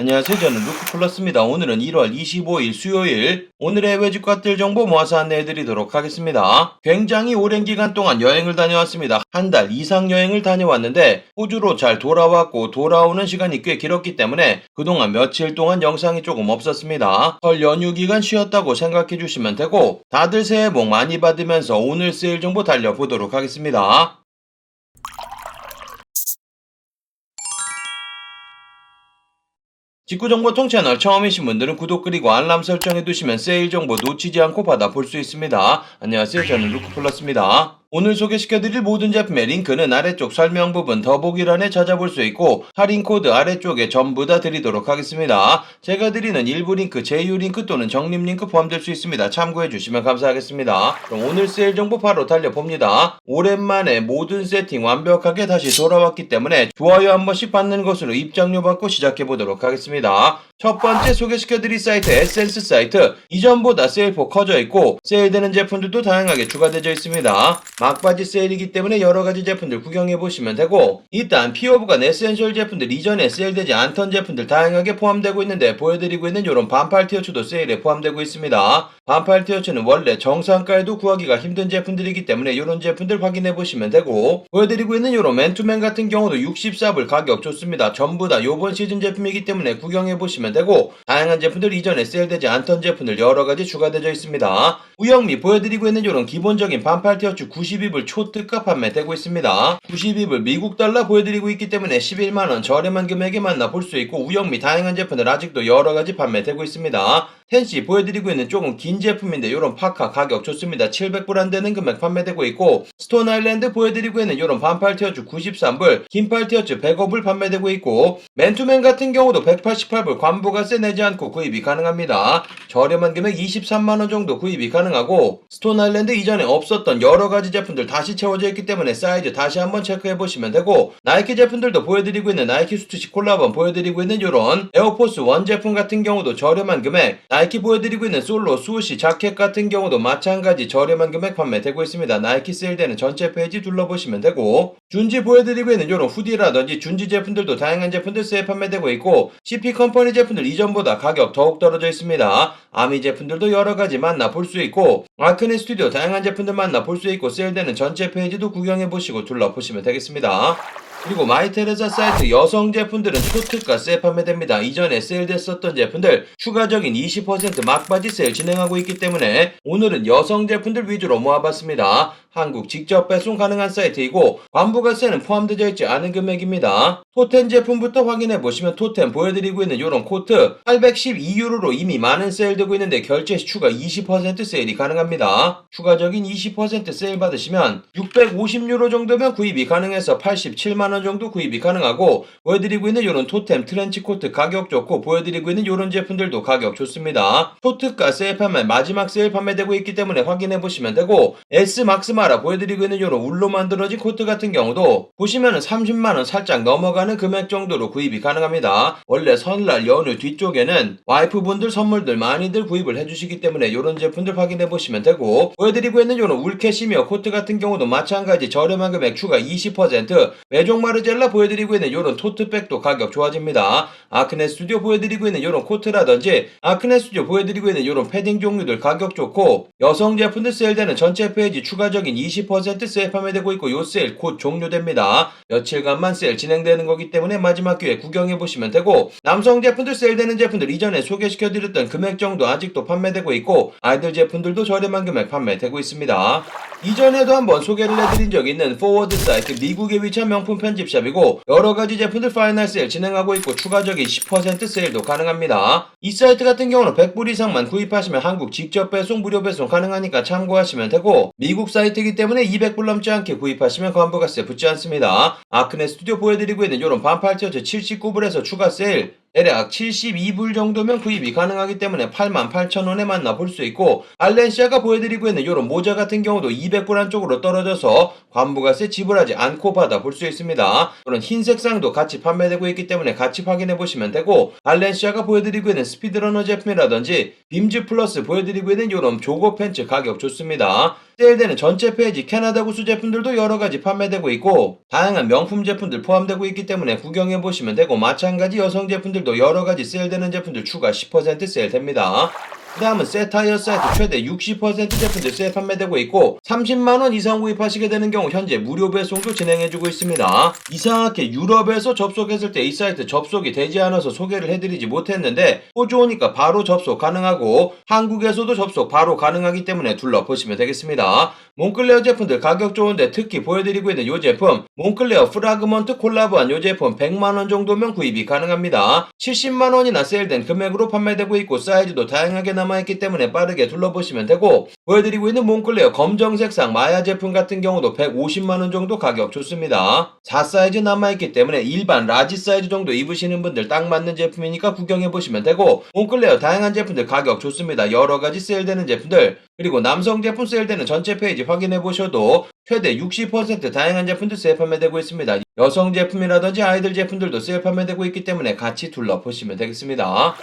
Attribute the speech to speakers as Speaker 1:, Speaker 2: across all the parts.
Speaker 1: 안녕하세요. 저는 루크플러스입니다. 오늘은 1월 25일 수요일 오늘의 집값들 정보 모아서 안내해 드리도록 하겠습니다. 굉장히 오랜 기간 동안 여행을 다녀왔습니다. 한 달 이상 여행을 다녀왔는데 호주로 잘 돌아왔고 돌아오는 시간이 꽤 길었기 때문에 그동안 며칠 동안 영상이 조금 없었습니다. 설 연휴 기간 쉬었다고 생각해 주시면 되고 다들 새해 복 많이 받으면서 오늘 세일 정보 달려보도록 하겠습니다. 직구정보 통 채널 처음이신 분들은 구독 그리고 알람 설정해 두시면 세일 정보 놓치지 않고 받아볼 수 있습니다. 안녕하세요. 저는 루크플러스입니다. 오늘 소개시켜드릴 모든 제품의 링크는 아래쪽 설명 부분 더보기란에 찾아볼 수 있고 할인 코드 아래쪽에 전부 다 드리도록 하겠습니다. 제가 드리는 일부 링크, 제휴 링크 또는 적립 링크 포함될 수 있습니다. 참고해 주시면 감사하겠습니다. 그럼 오늘 세일 정보 바로 달려봅니다. 오랜만에 모든 세팅 완벽하게 다시 돌아왔기 때문에 좋아요 한 번씩 받는 것으로 입장료 받고 시작해 보도록 하겠습니다. 첫 번째 소개시켜드릴 사이트 에센스 사이트 이전보다 세일폭 커져 있고 세일되는 제품들도 다양하게 추가되어 있습니다. 막바지 세일이기 때문에 여러가지 제품들 구경해 보시면 되고 일단 피어브간 에센셜 제품들 이전에 세일되지 않던 제품들 다양하게 포함되고 있는데 보여드리고 있는 이런 반팔 티어츠도 세일에 포함되고 있습니다. 반팔 티어츠는 원래 정상가에도 구하기가 힘든 제품들이기 때문에 이런 제품들 확인해 보시면 되고 보여드리고 있는 이런 맨투맨 같은 경우도 64불 가격 좋습니다. 전부 다 요번 시즌 제품이기 때문에 구경해 보시면 되고 다양한 제품들 이전에 세일되지 않던 제품들 여러가지 추가되어 있습니다. 우영미 보여드리고 있는 이런 기본적인 반팔 티어츠 92불 초특가 판매되고 있습니다. 92불 미국 달러 보여드리고 있기 때문에 11만원 저렴한 금액에 만나 볼 수 있고 우영미 다양한 제품들 아직도 여러가지 판매되고 있습니다. 텐시 보여드리고 있는 조금 긴 제품인데 이런 파카 가격 좋습니다. 700불 안 되는 금액 판매되고 있고 스톤 아일랜드 보여드리고 있는 이런 반팔 티어츠 93불 긴팔 티어츠 105불 판매되고 있고 맨투맨 같은 경우도 188불 관부가세 내지 않고 구입이 가능합니다. 저렴한 금액 23만원 정도 구입이 가능하고 스톤 아일랜드 이전에 없었던 여러가지 제품들 다시 채워져 있기 때문에 사이즈 다시 한번 체크해 보시면 되고 나이키 제품들도 보여드리고 있는 나이키 수트식 콜라본 보여드리고 있는 이런 에어포스 원 제품 같은 경우도 저렴한 금액 나이키 보여드리고 있는 솔로 수시 자켓 같은 경우도 마찬가지 저렴한 금액 판매되고 있습니다. 나이키 세일되는 전체 페이지 둘러보시면 되고 준지 보여드리고 있는 이런 후디라든지 준지 제품들도 다양한 제품들 세일 판매되고 있고 CP 컴퍼니 제품들 이전보다 가격 더욱 떨어져 있습니다. 아미 제품들도 여러 가지 만나 볼 수 있고 아크네 스튜디오 다양한 제품들 만나 볼 수 있고 세일되는 전체 페이지도 구경해 보시고 둘러보시면 되겠습니다. 그리고 마이테레사 사이트 여성 제품들은 초특가 세일 판매됩니다. 이전에 세일됐었던 제품들 추가적인 20% 막바지 세일 진행하고 있기 때문에 오늘은 여성 제품들 위주로 모아봤습니다. 한국 직접 배송 가능한 사이트이고 관부가세는 포함되어 있지 않은 금액입니다. 토텐 제품부터 확인해 보시면 토텐 보여드리고 있는 이런 코트 812유로로 이미 많은 세일되고 있는데 결제 시 추가 20% 세일이 가능합니다. 추가적인 20% 세일 받으시면 650유로 정도면 구입이 가능해서 87만원 정도 구입이 가능하고 보여드리고 있는 이런 토템 트렌치 코트 가격 좋고 보여드리고 있는 이런 제품들도 가격 좋습니다. 토트가 세일 판매 마지막 세일 판매되고 있기 때문에 확인해 보시면 되고 S 막스 마라 보여드리고 있는 이런 울로 만들어진 코트 같은 경우도 보시면은 30만원 살짝 넘어가는 금액 정도로 구입이 가능합니다. 원래 설날 연휴 뒤쪽에는 와이프분들 선물들 많이들 구입을 해주시기 때문에 이런 제품들 확인해 보시면 되고 보여드리고 있는 이런 울캐시미어 코트 같은 경우도 마찬가지 저렴한 금액 추가 20% 메종 마르젤라 보여드리고 있는 이런 토트백도 가격 좋아집니다. 아크네 스튜디오 보여드리고 있는 이런 코트라든지 아크네 스튜디오 보여드리고 있는 이런 패딩 종류들 가격 좋고 여성 제품들 세일되는 전체 페이지 추가적인 20% 세일 판매되고 있고 요 세일 곧 종료됩니다. 며칠간만 세일 진행되는 거기 때문에 마지막 기회에 구경해 보시면 되고 남성 제품들 세일되는 제품들 이전에 소개시켜드렸던 금액 정도 아직도 판매되고 있고 아이들 제품들도 저렴한 금액 판매되고 있습니다. 이전에도 한번 소개를 해드린 적이 있는 포워드 사이트 미국에 위치한 명품 편집샵이고 여러가지 제품들 파이널 세일 진행하고 있고 추가적인 10% 세일도 가능합니다. 이 사이트 같은 경우는 100불 이상만 구입하시면 한국 직접 배송 무료 배송 가능하니까 참고하시면 되고 미국 사이트 이기 때문에 200불 넘지 않게 구입하시면 관부가세 붙지 않습니다. 아크네 스튜디오 보여드리고 있는 이런 반팔 티어츠 79불에서 추가 세일 대략 72불 정도면 구입이 가능하기 때문에 88,000원에 만나볼 수 있고 알렌시아가 보여드리고 있는 이런 모자 같은 경우도 200불 안쪽으로 떨어져서 관부가세 지불하지 않고 받아볼 수 있습니다. 그런 흰색 상도 같이 판매되고 있기 때문에 같이 확인해 보시면 되고 알렌시아가 보여드리고 있는 스피드러너 제품이라든지 빔즈 플러스 보여드리고 있는 이런 조거 팬츠 가격 좋습니다. 세일되는 전체 페이지 캐나다 구스 제품들도 여러가지 판매되고 있고 다양한 명품 제품들 포함되고 있기 때문에 구경해 보시면 되고 마찬가지 여성 제품들 도 여러 가지 세일되는 제품들 추가 10% 세일됩니다. 그 다음은 세타이어 사이트 최대 60% 제품들 세일 판매되고 있고 30만원 이상 구입하시게 되는 경우 현재 무료 배송도 진행해주고 있습니다. 이상하게 유럽에서 접속했을 때 이 사이트 접속이 되지 않아서 소개를 해드리지 못했는데 호주 오니까 바로 접속 가능하고 한국에서도 접속 바로 가능하기 때문에 둘러보시면 되겠습니다. 몽클레어 제품들 가격 좋은데 특히 보여드리고 있는 이 제품 몽클레어 프라그먼트 콜라보한 이 제품 100만원 정도면 구입이 가능합니다. 70만원이나 세일된 금액으로 판매되고 있고 사이즈도 다양하게 남아있기 때문에 빠르게 둘러보시면 되고 보여드리고 있는 몽클레어 검정 색상 마야 제품 같은 경우도 150만원 정도 가격 좋습니다. 4사이즈 남아있기 때문에 일반 라지 사이즈 정도 입으시는 분들 딱 맞는 제품이니까 구경해보시면 되고 몽클레어 다양한 제품들 가격 좋습니다. 여러가지 세일되는 제품들 그리고 남성 제품 세일되는 전체 페이지 확인해 보셔도 최대 60% 다양한 제품들 세일 판매되고 있습니다. 여성 제품이라든지 아이들 제품들도 세일 판매되고 있기 때문에 같이 둘러보시면 되겠습니다.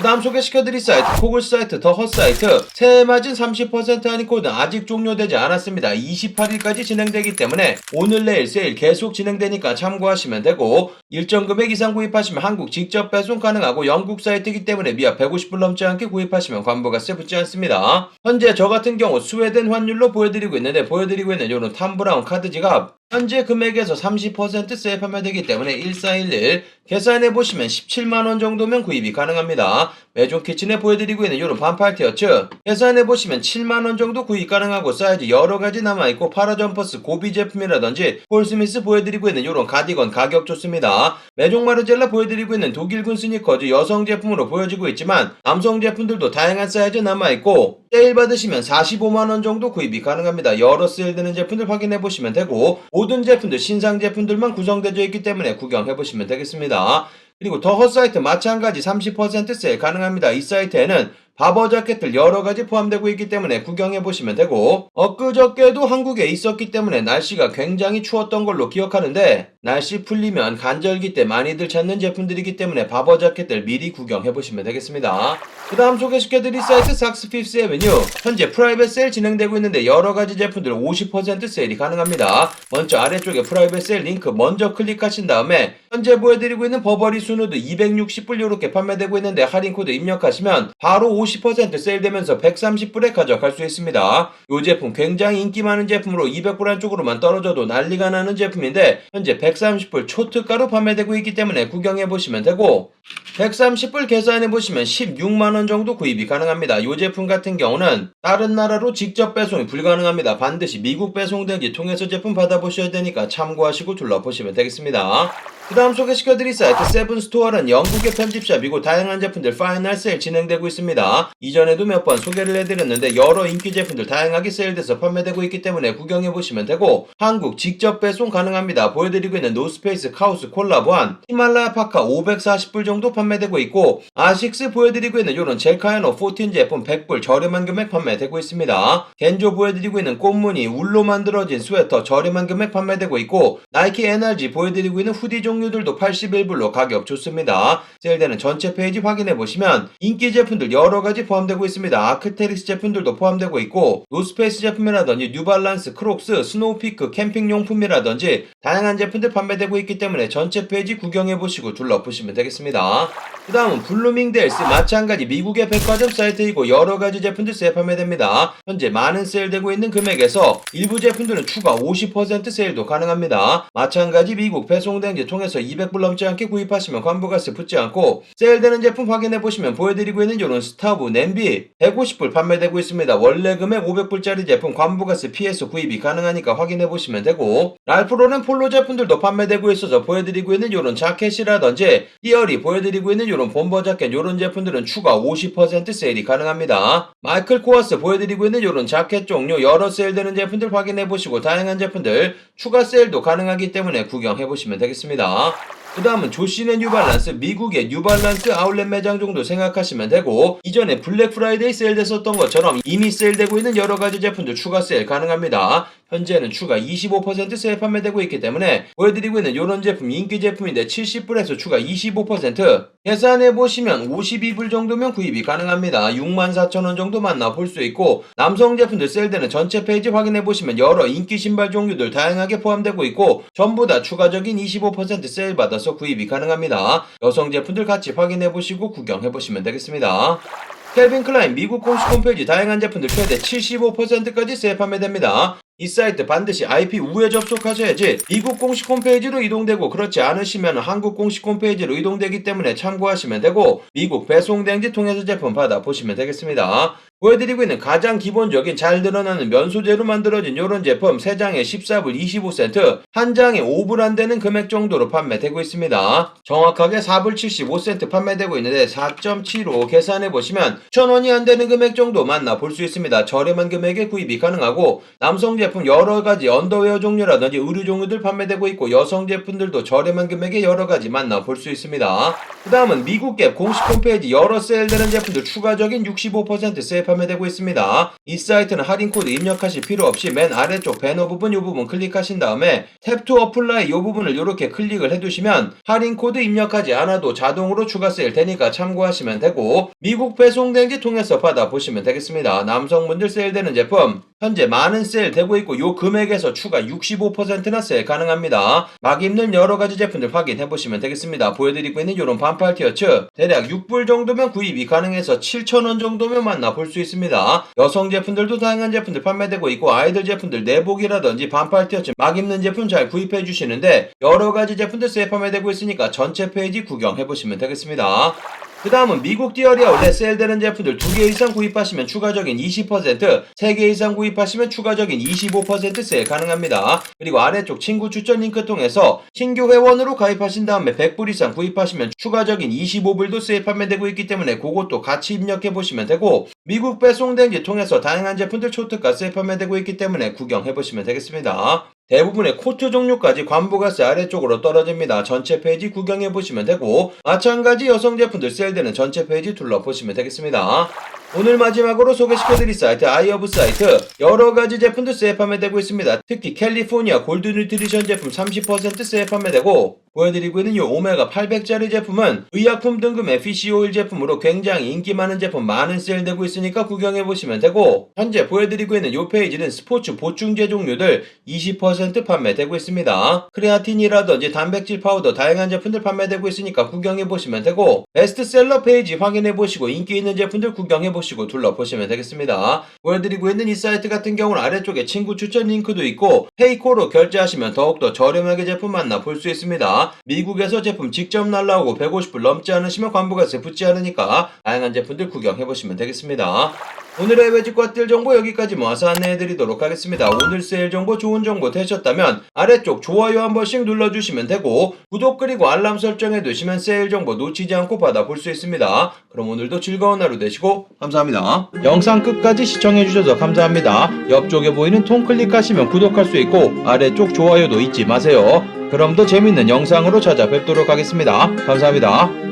Speaker 1: 그 다음 소개시켜드릴 사이트 코글 사이트 더 헛 사이트. 새해 맞은 30% 할인 코드 아직 종료되지 않았습니다. 28일까지 진행되기 때문에 오늘 내일 세일 계속 진행되니까 참고하시면 되고 일정 금액 이상 구입하시면 한국 직접 배송 가능하고 영국 사이트이기 때문에 미아 150불 넘지 않게 구입하시면 관보가세 붙지 않습니다. 현재 저 같은 경우 스웨덴 환율로 보여드리고 있는데 보여드리고 있는 요런 탐브라운 카드 지갑 현재 금액에서 30% 세일 판매되기 때문에 1411 계산해 보시면 17만원 정도면 구입이 가능합니다. 매종 키친에 보여드리고 있는 이런 반팔 티어츠 계산해 보시면 7만원 정도 구입 가능하고 사이즈 여러가지 남아있고 파라 점퍼스 고비 제품이라든지 폴스미스 보여드리고 있는 이런 가디건 가격 좋습니다. 매종 마르젤라 보여드리고 있는 독일군 스니커즈 여성 제품으로 보여지고 있지만 남성 제품들도 다양한 사이즈 남아있고 세일 받으시면 45만원 정도 구입이 가능합니다. 여러 세일 되는 제품들 확인해 보시면 되고 모든 제품들 신상 제품들만 구성되어 있기 때문에 구경해 보시면 되겠습니다. 그리고 더 헛 사이트 마찬가지 30% 세일 가능합니다. 이 사이트에는 바버 자켓들 여러 가지 포함되고 있기 때문에 구경해 보시면 되고 엊그저께도 한국에 있었기 때문에 날씨가 굉장히 추웠던 걸로 기억하는데 날씨 풀리면 간절기 때 많이들 찾는 제품들이기 때문에 바버 자켓들 미리 구경해 보시면 되겠습니다. 그 다음 소개시켜드릴 사이트 삭스 피프스 에베뉴 현재 프라이빗 세일 진행되고 있는데 여러 가지 제품들 50% 세일이 가능합니다. 먼저 아래쪽에 프라이빗 세일 링크 먼저 클릭하신 다음에 현재 보여드리고 있는 버버리 수누드 260불 이렇게 판매되고 있는데 할인 코드 입력하시면 바로 50% 세일되면서 130불에 가져갈 수 있습니다. 이 제품 굉장히 인기 많은 제품으로 200불 안쪽으로만 떨어져도 난리가 나는 제품인데 현재 130불 초특가로 판매되고 있기 때문에 구경해 보시면 되고 130불 계산해 보시면 16만원 정도 구입이 가능합니다. 이 제품 같은 경우는 다른 나라로 직접 배송이 불가능합니다. 반드시 미국 배송대기 통해서 제품 받아보셔야 되니까 참고하시고 둘러보시면 되겠습니다. 그 다음 소개시켜드릴 사이트 세븐스토어는 영국의 편집샵이고 다양한 제품들 파이널 세일 진행되고 있습니다. 이전에도 몇 번 소개를 해드렸는데 여러 인기 제품들 다양하게 세일돼서 판매되고 있기 때문에 구경해보시면 되고 한국 직접 배송 가능합니다. 보여드리고 있는 노스페이스 카우스 콜라보한 히말라야 파카 540불 정도 판매되고 있고 아식스 보여드리고 있는 요런 젤카야노 14 제품 100불 저렴한 금액 판매되고 있습니다. 겐조 보여드리고 있는 꽃무늬 울로 만들어진 스웨터 저렴한 금액 판매되고 있고 나이키 NRG 보여드리고 있는 후디 종 류들도 81불로 가격 좋습니다. 세일되는 전체 페이지 확인해 보시면 인기 제품들 여러 가지 포함되고 있습니다. 아크테릭스 제품들도 포함되고 있고 노스페이스 제품이라든지 뉴발란스, 크록스, 스노우피크, 캠핑용품이라든지 다양한 제품들 판매되고 있기 때문에 전체 페이지 구경해 보시고 둘러보시면 되겠습니다. 그 다음은 블루밍데일스 마찬가지 미국의 백화점 사이트이고 여러 가지 제품들 세일 판매됩니다. 현재 많은 세일되고 있는 금액에서 일부 제품들은 추가 50% 세일도 가능합니다. 마찬가지 미국 배송대행지 통해서 200불 넘지 않게 구입하시면 관부가세 붙지 않고 세일되는 제품 확인해 보시면 보여드리고 있는 이런 스타브 냄비 150불 판매되고 있습니다. 원래 금액 500불짜리 제품 관부가세 피해서 구입이 가능하니까 확인해 보시면 되고 랄프로는 폴로 제품들도 판매되고 있어서 보여드리고 있는 이런 자켓이라든지 띠어리 보여드리고 있는 이런 본버 자켓 이런 제품들은 추가 50% 세일이 가능합니다. 마이클 코어스 보여드리고 있는 이런 자켓 종류 여러 세일되는 제품들 확인해 보시고 다양한 제품들 추가 세일도 가능하기 때문에 구경해 보시면 되겠습니다. 그 다음은 조시네 뉴발란스 미국의 뉴발란스 아울렛 매장 정도 생각하시면 되고 이전에 블랙 프라이데이 세일됐었던 것처럼 이미 세일되고 있는 여러 가지 제품들 추가 세일 가능합니다. 현재는 추가 25% 세일 판매되고 있기 때문에 보여드리고 있는 이런 제품 인기 제품인데 70불에서 추가 25% 계산해 보시면 52불 정도면 구입이 가능합니다. 64,000원 정도 만나 볼 수 있고 남성 제품들 세일되는 전체 페이지 확인해 보시면 여러 인기 신발 종류들 다양하게 포함되고 있고 전부 다 추가적인 25% 세일 받아서 구입이 가능합니다. 여성 제품들 같이 확인해 보시고 구경해 보시면 되겠습니다. 켈빈 클라인 미국 공식 홈페이지 다양한 제품들 최대 75%까지 세일 판매됩니다. 이 사이트 반드시 IP 우회 접속하셔야지 미국 공식 홈페이지로 이동되고 그렇지 않으시면 한국 공식 홈페이지로 이동되기 때문에 참고하시면 되고 미국 배송대행지 통해서 제품 받아 보시면 되겠습니다. 보여드리고 있는 가장 기본적인 잘 드러나는 면 소재로 만들어진 이런 제품 3장에 14불 25센트, 한 장에 5불 안 되는 금액 정도로 판매되고 있습니다. 정확하게 4불 75센트 판매되고 있는데 4.75 계산해 보시면 1000원이 안 되는 금액 정도 만나 볼 수 있습니다. 저렴한 금액에 구입이 가능하고 남성 제품 여러 가지 언더웨어 종류라든지 의류 종류들 판매되고 있고 여성 제품들도 저렴한 금액에 여러 가지 만나 볼 수 있습니다. 그 다음은 미국 갭 공식 홈페이지 여러 세일되는 제품들 추가적인 65% 세일 판매되고 있습니다. 이 사이트는 할인 코드 입력하실 필요 없이 맨 아래쪽 배너 부분 이 부분 클릭하신 다음에 탭 투 어플라이 이 부분을 이렇게 클릭을 해두시면 할인 코드 입력하지 않아도 자동으로 추가 세일 되니까 참고하시면 되고 미국 배송대행지 통해서 받아보시면 되겠습니다. 남성분들 세일되는 제품 현재 많은 세일 되고 있고 요 금액에서 추가 65%나 세일 가능합니다. 막 입는 여러 가지 제품들 확인해 보시면 되겠습니다. 보여드리고 있는 요런 반팔 티셔츠 대략 6불 정도면 구입이 가능해서 7,000원 정도면 만나 볼 수 있습니다. 여성 제품들도 다양한 제품들 판매되고 있고 아이들 제품들 내복이라든지 반팔 티셔츠 막 입는 제품 잘 구입해 주시는데 여러 가지 제품들 세일 판매되고 있으니까 전체 페이지 구경해 보시면 되겠습니다. 그 다음은 미국 디어리 아울렛 세일되는 제품들 2개 이상 구입하시면 추가적인 20%, 3개 이상 구입하시면 추가적인 25% 세일 가능합니다. 그리고 아래쪽 친구 추천 링크 통해서 신규 회원으로 가입하신 다음에 100불 이상 구입하시면 추가적인 25불도 세일 판매되고 있기 때문에 그것도 같이 입력해 보시면 되고 미국 배송대행지 통해서 다양한 제품들 초특가 세일 판매되고 있기 때문에 구경해 보시면 되겠습니다. 대부분의 코트 종류까지 관부가세 아래쪽으로 떨어집니다. 전체 페이지 구경해 보시면 되고 마찬가지 여성 제품들 세일되는 전체 페이지 둘러보시면 되겠습니다. 오늘 마지막으로 소개시켜드릴 사이트 아이어브 사이트 여러 가지 제품들 세일 판매되고 있습니다. 특히 캘리포니아 골드 뉴트리션 제품 30% 세일 판매되고 보여드리고 있는 이 오메가 800짜리 제품은 의약품 등급의 피시 오일 제품으로 굉장히 인기 많은 제품 많은 세일되고 있으니까 구경해 보시면 되고 현재 보여드리고 있는 이 페이지는 스포츠 보충제 종류들 20% 판매되고 있습니다. 크레아틴이라든지 단백질 파우더 다양한 제품들 판매되고 있으니까 구경해 보시면 되고 베스트셀러 페이지 확인해 보시고 인기 있는 제품들 구경해 보시 고 둘러보시면 되겠습니다. 보여드리고 있는 이 사이트 같은 경우는 아래쪽에 친구 추천 링크도 있고 페이코로 결제하시면 더욱더 저렴하게 제품 만나 볼 수 있습니다. 미국에서 제품 직접 날라오고 150불 넘지 않으시면 관부가세 붙지 않으니까 다양한 제품들 구경해 보시면 되겠습니다. 오늘의 외집과 뜰 정보 여기까지 모아서 안내해 드리도록 하겠습니다. 오늘 세일 정보 좋은 정보 되셨다면 아래쪽 좋아요 한 번씩 눌러주시면 되고 구독 그리고 알람 설정해 두시면 세일 정보 놓치지 않고 받아볼 수 있습니다. 그럼 오늘도 즐거운 하루 되시고 감사합니다. 영상 끝까지 시청해 주셔서 감사합니다. 옆쪽에 보이는 통 클릭하시면 구독할 수 있고 아래쪽 좋아요도 잊지 마세요. 그럼 더 재밌는 영상으로 찾아뵙도록 하겠습니다. 감사합니다.